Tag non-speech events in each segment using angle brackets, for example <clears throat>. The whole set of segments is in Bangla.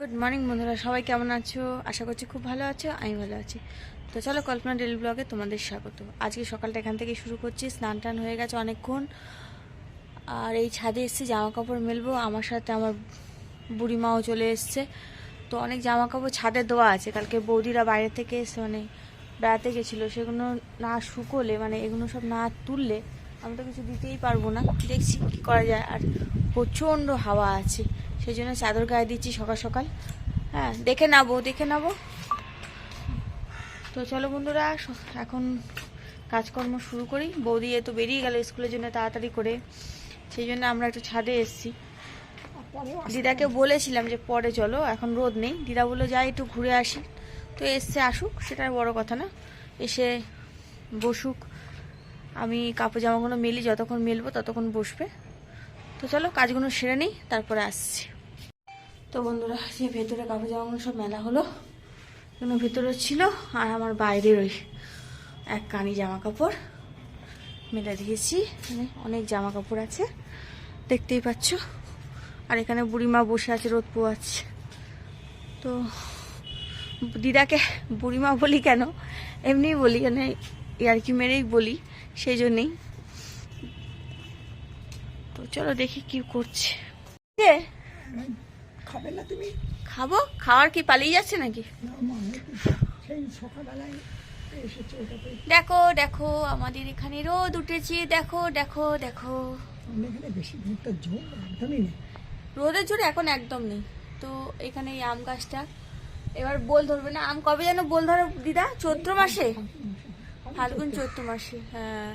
গুড মর্নিং বন্ধুরা। সবাই কেমন আছো? আশা করছি খুব ভালো আছো, আমি ভালো আছি। তো চলো কল্পনা ডেলি ব্লগে তোমাদের স্বাগত। আজকে সকালটা এখান থেকে শুরু করছি, স্নান টান হয়ে গেছে অনেকক্ষণ। আর এই ছাদে এসেছি জামা কাপড় মেলবো। আমার সাথে আমার বুড়িমাও চলে এসছে। তো অনেক জামা কাপড় ছাদে দেওয়া আছে। কালকে বৌদিরা বাইরে থেকে এসে মানে বেড়াতে গেছিল, সেগুলো না শুকোলে মানে এগুলো সব না তুললে আমি তো কিছু দিতেই পারব না। দেখছি কী করা যায়। আর প্রচণ্ড হাওয়া আছে। সেই জন্য চাদর গায়ে দিচ্ছি সকাল সকাল। হ্যাঁ দেখে নেব দেখে নেব। তো চলো বন্ধুরা, এখন কাজকর্ম শুরু করি। বৌদি এ তো বেরিয়ে গেল স্কুলের জন্য তাড়াতাড়ি করে। সেই জন্য আমরা একটু ছাদে এসেছি। দিদাকে বলেছিলাম যে পরে চলো, এখন রোদ নেই। দিদা বলল, যাই একটু ঘুরে আসি। তো এসছে আসুক, সেটা বড় কথা না। এসে বসুক। আমি কাপড় জামাগুলো মেলি, যতক্ষণ মেলবো ততক্ষণ বসবে। তো চলো কাজগুলো সেরে নিই, তারপরে আসছি। তো বন্ধুরা, যে ভেতরে কাপড় জামাগুলো সব মেলা হলো এগুলো ভেতরে ছিল, আর আমার বাইরের ওই এক কানি জামা কাপড় মেলে দিয়েছি। এখানে অনেক জামা কাপড় আছে, দেখতেই পাচ্ছ। আর এখানে বুড়িমা বসে আছে, রোদ পোয়াচ্ছে। তো দিদাকে বুড়িমা বলি কেন? এমনিই বলি মানে ইয়ার্কি মেরেই বলি, সেই জন্যেই। চলো দেখি কি করছে। খাবে না তুমি? খাব? খাওয়ার কি পালিয়ে যাচ্ছে নাকি? দেখো দেখো আমাদের এখানে রোদ উঠেছে। দেখো দেখো দেখো। রোদের জোরে এখন একদম নেই। তো এখানে এই আম গাছটা। এবার বোল ধরবে না। আম কবে যেন বোল ধরো দিদা? চৈত্র মাসে। ফাল্গুন চৈত্র মাসে হ্যাঁ।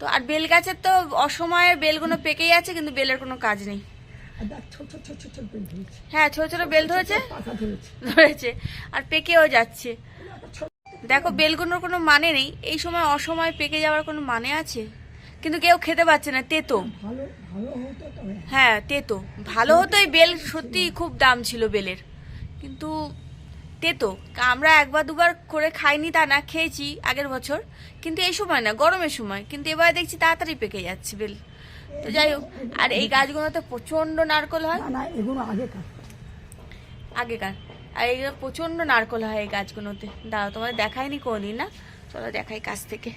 তো আর বেল গাছের তো অসময়ে বেলগুলো পেকেই আছে কিন্তু বেলের কোনো কাজ নেই। হ্যাঁ ছোট ছোট বেল ধরেছে? ধরেছে। আর পেকেও যাচ্ছে। দেখো বেলগুলোর কোনো মানে নেই। এই সময় অসময় পেকে যাওয়ার কোনো মানে আছে? কিন্তু কেউ খেতে পাচ্ছে না তেতো। হ্যাঁ তেতো। ভালো হতো এই বেল সত্যি খুব দাম ছিল বেলের। কিন্তু তেতো। আমরা একবার দুবার করে খাইনি তা না খেয়েছি আগের বছর। কিন্তু এই সময় না গরমের সময়। কিন্তু এবার দেখছি তাড়াতাড়ি পেকে যাচ্ছে বেল। তো যাই হোক আর এই গাছগুলোতে প্রচণ্ড নারকল হয়। না এগুলো আগেকার আগেকার আর এইগুলো প্রচণ্ড নারকল হয় এই গাছগুলোতে। দাঁড়াও তোমার দেখায়নি কোনদিন না? চলো দেখাই কাছ থেকে।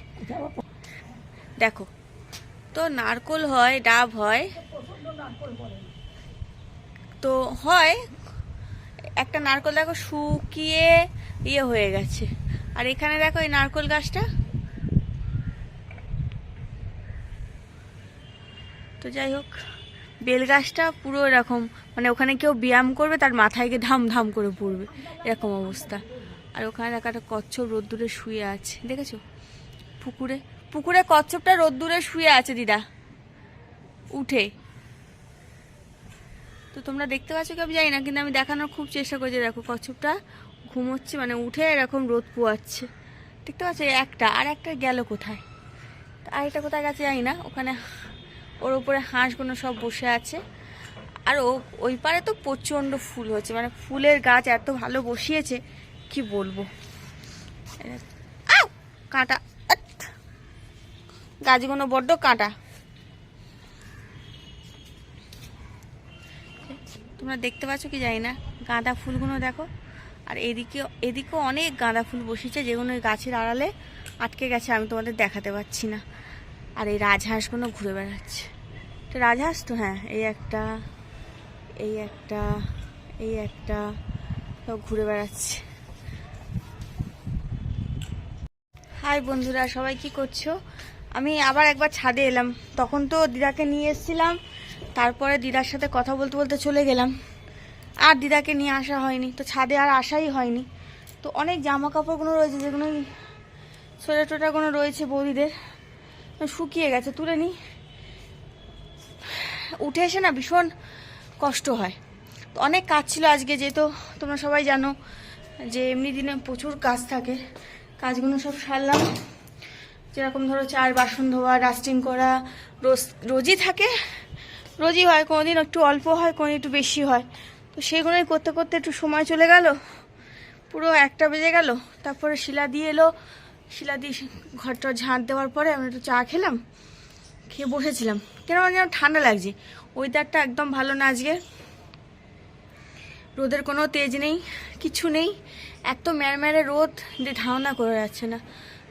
দেখো তো নারকল হয় ডাব হয়। তো হয় একটা নারকল দেখো শুকিয়ে ইয়ে হয়ে গেছে। আর এখানে দেখো এই নারকল গাছটা। তো যাই হোক, বেল গাছটা পুরো এরকম মানে ওখানে কেউ ব্যায়াম করবে, তার মাথায় গিয়ে ধাম ধাম করে পড়বে। এরকম অবস্থা। আর ওখানে দেখো একটা কচ্ছপ রোদ্দুরে শুয়ে আছে। দেখেছ? পুকুরে পুকুরে কচ্ছপটা রোদ্দুরে শুয়ে আছে, দিদা। উঠে। তো তোমরা দেখতে পাচ্ছ কি আমি জানি না, কিন্তু আমি দেখানোর খুব চেষ্টা করছি দেখো কচ্ছপটা ঘুমোচ্ছে মানে উঠে এরকম রোদ পোয়াচ্ছে দেখতে পাচ্ছ একটা, আর একটা গেল কোথায় আর এটা কোথায় গেছে জানি না, ওখানে ওর উপরে হাঁসগুলো সব বসে আছে আর ও, ওই পারে তো প্রচণ্ড ফুল হয়েছে মানে ফুলের গাছ এত ভালো বসিয়েছে, কি বলব! কাঁটা! গাছগুলো বড্ড কাঁটা তোমরা দেখতে পাচ্ছ কি জানি না, গাঁদা ফুলগুলো দেখো। আর এদিকে, এদিকেও অনেক গাঁদা ফুল বসেছে, যেগুলো গাছের আড়ালে আটকে গেছে, আমি তোমাদের দেখাতে পাচ্ছি না। আর এই রাজহাঁসগুলো ঘুরে বেড়াচ্ছে। তো রাজহাঁস তো হ্যাঁ এই একটা এই একটা এই একটা, সব ঘুরে বেড়াচ্ছে। হাই বন্ধুরা, সবাই কি করছ? আমি আবার একবার ছাদে এলাম। তখন তো দিদাকে নিয়ে এসেছিলাম তারপরে দিদার সাথে কথা বলতে বলতে চলে গেলাম। আর দিদাকে নিয়ে আসা হয়নি, তো ছাদে আর আসাই হয়নি। তো অনেক জামা কাপড়গুলো রয়েছে যেগুলো সোয়েটার টোটারগুলো রয়েছে বৌদিদের। শুকিয়ে গেছে, তুলে নিই উঠে এসে না ভীষণ কষ্ট হয়। তো অনেক কাজ ছিল আজকে যেহেতু, তোমরা সবাই জানো যে এমনি দিনে প্রচুর কাজ থাকে। কাজগুলো সব সারলাম। যেরকম ধরো চার বাসন ধোয়া, ডাস্টিং করা, রোজ, রোজই থাকে। রোজই হয়, কোনোদিন একটু অল্প হয়, কোনোদিন একটু বেশি হয়। তো সেগুলোই করতে করতে একটু সময় চলে গেল। পুরো একটা বেজে গেল। তারপরে শিলা দিয়ে এলো। শিলা দিয়ে ঘরটা ঝাঁট দেওয়ার পরে আমরা একটু চা খেলাম। খেয়ে বসেছিলাম। কেন যেন ঠান্ডা লাগছে। ওয়েদারটা একদম ভালো না আজকে। রোদের কোনো তেজ নেই, কিছু নেই। এত ম্যারম্যারে রোদ যে ধারণা করে যাচ্ছে না।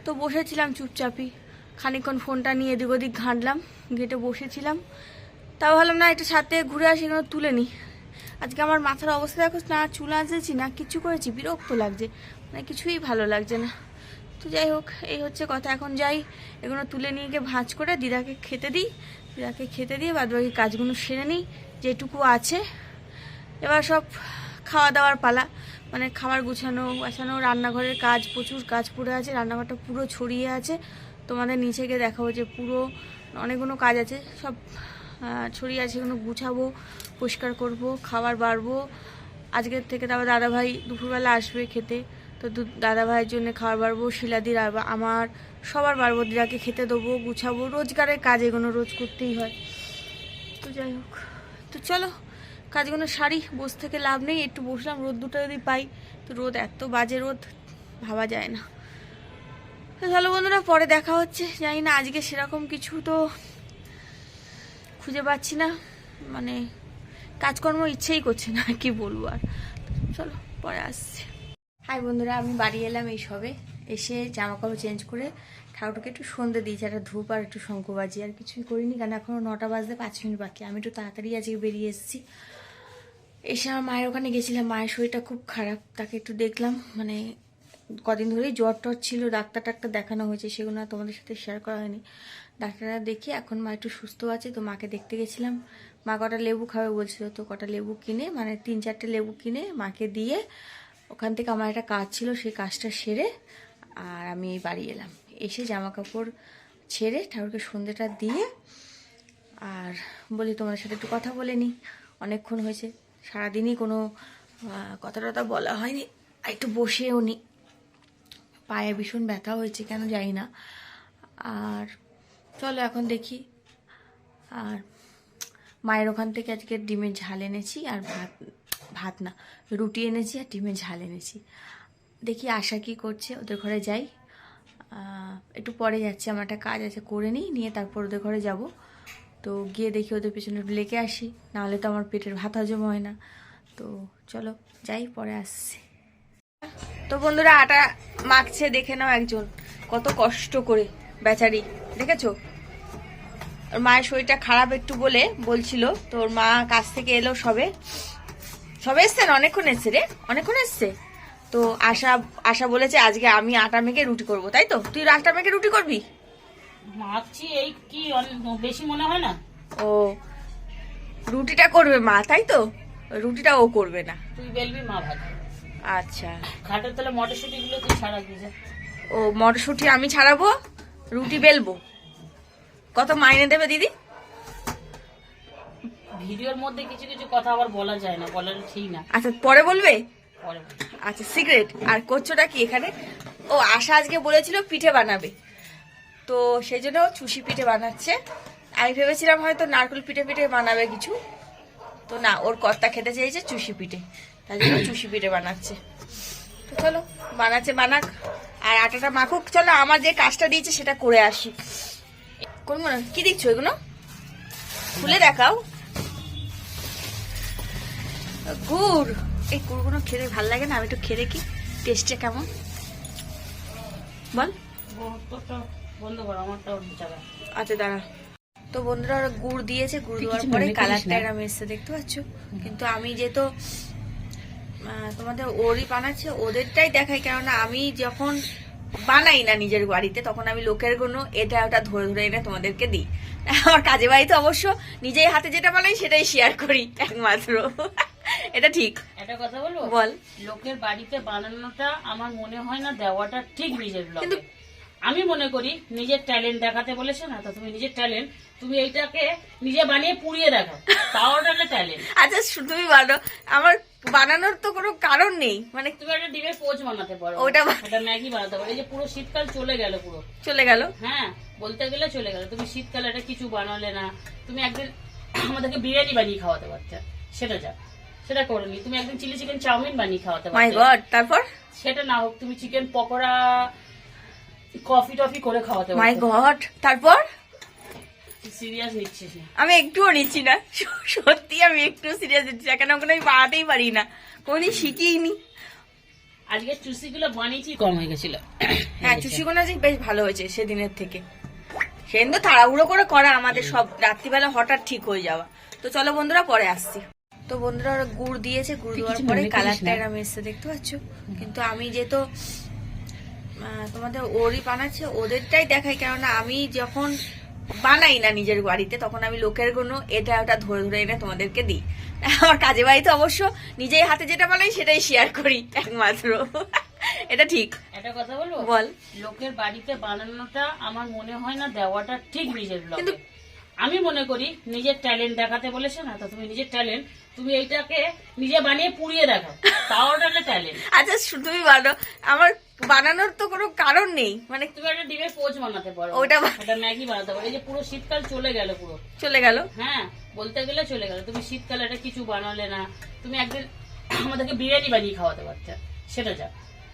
তো বসেছিলাম চুপচাপই। খানিকক্ষণ ফোনটা নিয়ে এদিক ওদিক ঘাঁটলাম। গেটে বসেছিলাম। তাও ভাবলাম, না, একটু সাথে ঘুরে আসি, এগুলো তুলে নিই। আজকে আমার মাথার অবস্থা দেখো, না, চুল আঁচেছি না, কিছু করেছি, বিরক্ত লাগছে মানে কিছুই ভালো লাগছে না। তো যাই হোক, এই হচ্ছে কথা, এখন যাই, এগুলো তুলে নিয়ে গিয়ে ভাঁজ করে দিদাকে খেতে দিই, দিদাকে খেতে দিয়ে বাদ বাকি কাজগুলো সেরে নিই, যেটুকু আছে। এবার সব খাওয়া দাওয়ার পালা মানে খাবার গুছানো বাছানো রান্নাঘরের কাজ, প্রচুর কাজ পড়ে আছে, রান্নাঘরটা পুরো ছড়িয়ে আছে। তোমাদের নিচে গিয়ে দেখাবো যে পুরো অনেকগুলো কাজ আছে, সব ছড়িয়ে আছে, এগুলো গুছাবো, পরিষ্কার করব, খাবার বাড়বো। আজকের থেকে তারপর দাদাভাই দুপুরবেলা আসবে খেতে, তো দাদাভাইয়ের জন্য খাবার বাড়বো শিলাদির আর আমার সবার বাড়বো, দিদাকে খেতে দেবো, গুছাবো, রোজগারের কাজ এগুলো রোজ করতেই হয়। তো যাই হোক, তো চলো, কাজগুলো সারি, বসে থেকে লাভ নেই, একটু বসলাম, রোদ দুটো যদি পাই, তো রোদ, এত বাজে রোদ, ভাবা যায় না। তো চলো বন্ধুরা, পরে দেখা হচ্ছে, জানি না আজকে সেরকম কিছু তো খুঁজে পাচ্ছি না। মানে কাজকর্ম ইচ্ছেই করছে না, কি বলব আর। চলো, পরে আসছি। হাই বন্ধুরা, আমি বাড়ি এলাম এই সবে। এসে জামা কাপড় চেঞ্জ করে ঠাকুরকে একটু সন্ধে দিয়েছি, একটা ধূপ আর একটু শঙ্খ বাজি, আর কিছুই করিনি, কারণ এখনও নটা বাজতে পাঁচ মিনিট বাকি। আমি একটু তাড়াতাড়ি আজকে বেরিয়ে এসেছি। এসে আমার মায়ের ওখানে গেছিলাম, মায়ের শরীরটা খুব খারাপ, তাকে একটু দেখলাম। মানে কদিন ধরেই জ্বর টর ছিল ডাক্তার টাক্তার দেখানো হয়েছে, সেগুলো তোমাদের সাথে শেয়ার করা হয়নি। ডাক্তাররা দেখে এখন মা একটু সুস্থ আছে, তো মাকে দেখতে গেছিলাম। মা কটা লেবু খাবে বলছিল, তো কটা লেবু কিনে মানে তিন চারটে লেবু কিনে মাকে দিয়ে ওখান থেকে আমার একটা কাজ ছিল, সেই কাজটা সেরে আর আমি বাড়ি এলাম। এসে জামা কাপড় ছেড়ে ঠাকুরকে সন্ধ্যেটা দিয়ে আর বলি তোমার সাথে একটু কথা বলে নি অনেকক্ষণ হয়েছে, সারাদিনই কোনো কথা টথা বলা হয়নি। একটু বসেও নি। পায়ে ভীষণ ব্যথা হয়েছে, কেন জানি না। আর চলো এখন দেখি। আর মায়ের ওখান থেকে আজকে ডিমের ঝাল এনেছি আর ভাত ভাত না, রুটি এনেছি আর ডিমের ঝাল এনেছি। দেখি আশা কি করছে, ওদের ঘরে যাই। একটু পরে যাচ্ছি, আমার একটা কাজ আছে, করে নিই, নিয়ে তারপর ওদের ঘরে যাব। তো গিয়ে দেখি ওদের পেছনে লেগে আসি, নাহলে তো আমার পেটের ভাত হজম হয় না। তো চলো যাই, পরে আসছি। তো বন্ধুরা, আটা মাখছে, দেখে নাও একজন, কত কষ্ট করে। বেচারি দেখেছ? ওর মায়ের শরীরটা খারাপ একটু বলে বলছিল তো ওর মা কাছ থেকে এলো সবে। সবে এসছে না? অনেকক্ষণ এসছে রে? অনেকক্ষণ এসছে? তো আশা আশা বলেছে আজকে আমি আটা মেখে রুটি করব তাই তো? তুই আটা মেখে রুটি করবি? মাখছি এই কি বেশি মনে হয় না। ও রুটিটা করবে মা তাই তো? রুটিটা ও করবে না। তুই বেলবি মা ভাত। আচ্ছা। খাটের তলে মটরশুটি গুলো তুই ছাড়া ও মটরশুঁটি আমি ছাড়াবো? রুটি বেলবো। কত মাইনে দেবে দিদি? ভিডিওর মধ্যে কিছু কিছু কথা আবার বলা যায় না বলার ঠিক না। আচ্ছা পরে বলবে? পরে আচ্ছা সিগারেট আর করছোটা কি এখানে? ও আশা আজকে বলেছিল পিঠে বানাবে। তো সেই জন্য চুষি পিঠে বানাচ্ছে। আমি ভেবেছিলাম হয়তো নারকেল পিঠে পিঠে বানাবে কিছু। তো না ওর কর্তা খেতে চেয়েছে চুষি পিঠে। তাই জন্য চুষি পিঠে বানাচ্ছে। তো চলো বানাচ্ছে বানাক। আর আটাটা মাখুক। চলো আমার যে কাজটা দিয়েছে সেটা করে আসি। কোন মনে কি দিচ্ছ এগুলো? খুলে দেখাও। গুড়। এই গুড়গুলো খেতে ভালো লাগে না? আমি একটু খেয়ে দেখি টেস্টটা কেমন? বল। আচ্ছা দাঁড়া। তো বন্ধুরা ওরা গুড় দিয়েছে। গুড় দেওয়ার পরে কালারটা। এরম এসছে দেখতে পাচ্ছ? কিন্তু আমি যেহেতু তোমাদের ওরই বানাচ্ছে ওদেরটাই দেখাই কেননা আমি যখন বানাই না নিজের বাড়িতে তখন আমি লোকের কোনো এটা ওটা ধরে ধরে এনে তোমাদেরকে দিই। আমার কাজে বাড়িতে অবশ্য নিজেই হাতে যেটা বানাই সেটাই শেয়ার করি একমাত্র। এটা ঠিক। একটা কথা বলব? বল। লোকের বাড়িতে বানানোটা আমার মনে হয় না দেওয়াটা ঠিক নিজের কিন্তু- আমি মনে করি নিজের ট্যালেন্ট দেখাতে বলেছে না তো তুমি নিজের ট্যালেন্ট তুমি এইটাকে নিজে বানিয়ে পুড়িয়ে দেখাও। তাও একটা ট্যালেন্ট আচ্ছা তুমি বলো আমার বানানোর তো কোনো কারণ নেই। মানে তুমি একটা ডিমের পোচ বানাতে পারো। ওটা ওটা ম্যাগি বানাতে পারো। এই যে পুরো শীতকাল চলে গেল পুরো। চলে গেল। হ্যাঁ বলতে গেলে চলে গেল। তুমি শীতকালে এটা কিছু বানালে না তুমি একদিন <clears throat> আমাদেরকে বিরিয়ানি বানিয়ে খাওয়াতে পারছ সেটা যা। সেটা করোনি তুমি একদিন চিলি চিকেন চাউমিন বানিয়ে খাওয়াতে মাই গড তারপর? সেটা না হোক তুমি চিকেন পকোড়া কফি টফি করে খাওয়াতে মাই গড তারপর? আমি একটুও নিচ্ছি না। সত্যি আমি একটু সিরিয়াস নিচ্ছি না কেন ওখানে আমি বাড়াতেই পারি না। কোনদিন শিখিনি। আজকে চুসিগুলো বানিয়েছি কম হয়ে গেছিল। হ্যাঁ চুষিগুলো যে বেশ ভালো হয়েছে সেদিনের থেকে। সেদিন তো তাড়াহুড়ো করে করা আমাদের সব রাত্রিবেলা হঠাৎ ঠিক হয়ে যাওয়া। তো চলো বন্ধুরা পরে আসছি। তো বন্ধুরা ওরা গুড় দিয়েছে গুড় দেওয়ার পরে কালারটা না। এরম এসছে দেখতে পাচ্ছ। কিন্তু আমি যেহেতু তোমাদের ওরই বানাচ্ছে ওদেরটাই দেখাই। কেননা আমি যখন বানাই না নিজের বাড়িতে তখন আমি লোকের কোনো এটা ওটা ধরে ধরে এনে তোমাদেরকে দিই। আমার কাজে বাড়িতে অবশ্য নিজেই হাতে যেটা বানাই সেটাই শেয়ার করি একমাত্র। এটা ঠিক। একটা কথা বলব? বল। লোকের বাড়িতে বানানোটা আমার মনে হয় না দেওয়াটা ঠিক নিজের কিন্তু- আমি মনে করি নিজের ট্যালেন্ট দেখাতে বলেছে না তো তুমি নিজের ট্যালেন্ট তুমি এইটাকে নিজে বানিয়ে পুড়িয়ে দেখাও। তাও একটা ট্যালেন্ট আচ্ছা তুমি বানো আমার বানানোর তো কোনো কারণ নেই। মানে তুমি একটা ডিমের পোচ বানাতে পারো। ওটা একটা ম্যাগি বানাতে পারো। এই যে পুরো শীতকাল চলে গেল পুরো। চলে গেল। হ্যাঁ বলতে গেলে চলে গেল। তুমি শীতকালে একটা কিছু বানালে না। তুমি একদিন আমাদেরকে বিরিয়ানি বানিয়ে খাওয়াতে পারতে। সেটা যা।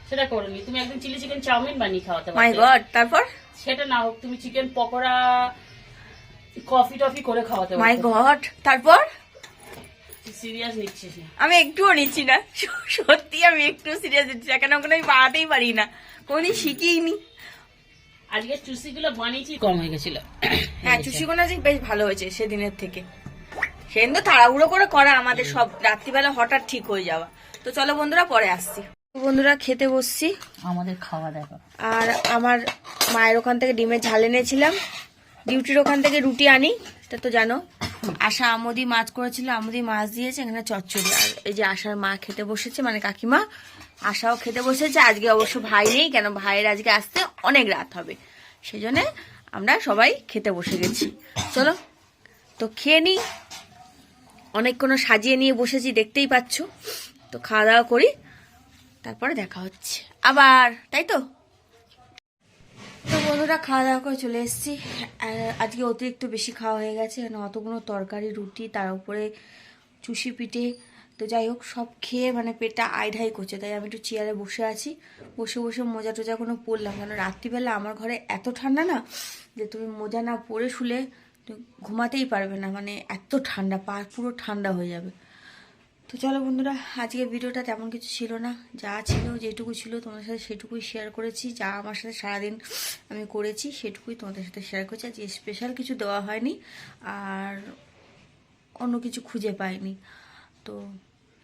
সেটা করনি তুমি একদিন চিলি চিকেন চাউমিন বানিয়ে খাওয়াতে মাই গড তারপর? সেটা না হোক তুমি চিকেন পকোড়া কফি টফি করে খাওয়াতে মাই গড তারপর? আমি একটুও নিচ্ছি না। সত্যি আমি একটু সিরিয়াস নিচ্ছি না কেন ওখানে আমি বাড়াতেই পারি না। কোনদিন শিখিনি আজকে চুসিগুলো বানিয়েছি কম হয়ে গেছিল। হ্যাঁ চুষিগুলো যে বেশ ভালো হয়েছে সেদিনের থেকে। সেদিন তো তাড়াহুড়ো করে করা আমাদের সব রাত্রিবেলা হঠাৎ ঠিক হয়ে যাওয়া। তো চলো বন্ধুরা পরে আসছি। বন্ধুরা খেতে বসছি। আমাদের খাওয়া দেখো আর আমার মায়ের ওখান থেকে ডিমের ঝাল এনেছিলাম। ডিউটির ওখান থেকে রুটি আনি সেটা তো জানো। আশা আমদি মাছ করেছিল, আমদি মাছ দিয়েছে, এখানে চচ্চড়ি। আর এই যে আশার মা খেতে বসেছে মানে কাকিমা, আশাও খেতে বসেছে। আজকে অবশ্য ভাই নেই, কেন ভাইয়ের আজকে আসতে অনেক রাত হবে। সেই জন্যে আমরা সবাই খেতে বসে গেছি। চলো, তো খেয়ে নিই। অনেক কোনো সাজিয়ে নিয়ে বসেছি, দেখতেই পাচ্ছ। তো খাওয়া দাওয়া করি, তারপরে দেখা হচ্ছে। আবার, তাই তো? তো বন্ধুরা, খাওয়া দাওয়া করে চলে এসেছি। আজকে অতিরিক্ত বেশি খাওয়া হয়ে গেছে কারণ অতগুলো তরকারি, রুটি, তার উপরে চুষি পিঠে। তো যাই হোক, সব খেয়ে মানে পেটটা আইঢাই করছে, তাই আমি একটু চেয়ারে বসে আছি। বসে বসে মোজা টোজা কোনো পরলাম কারণ রাত্রিবেলা আমার ঘরে এত ঠান্ডা না যে তুমি মোজা না পরে শুলে ঘুমাতেই পারবে না মানে এত ঠান্ডা, পা পুরো ঠান্ডা হয়ে যাবে। তো চলো বন্ধুরা আজকে ভিডিওটা তেমন কিছু ছিল না। যা ছিল, যেটুকু ছিল, তোমাদের সাথে সেটুকুই শেয়ার করেছি। যা আমার সাথে সারাদিন আমি করেছি, সেটুকুই তোমাদের সাথে শেয়ার করেছি। আজকে স্পেশাল কিছু দেওয়া হয়নি, আর অন্য কিছু খুঁজে পাইনি। তো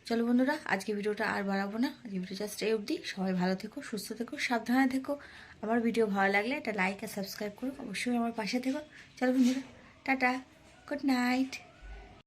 চলো বন্ধুরা, আজকে ভিডিওটা আর বাড়াবো না। আজকে ভিডিও জাস্ট এই অবধি। সবাই ভালো থেকো, সুস্থ থেকো, সাবধানে থেকো। আমার ভিডিও ভালো লাগলে একটা লাইক আর সাবস্ক্রাইব করো। অবশ্যই আমার পাশে থেকো। চলো বন্ধুরা, টাটা গুড নাইট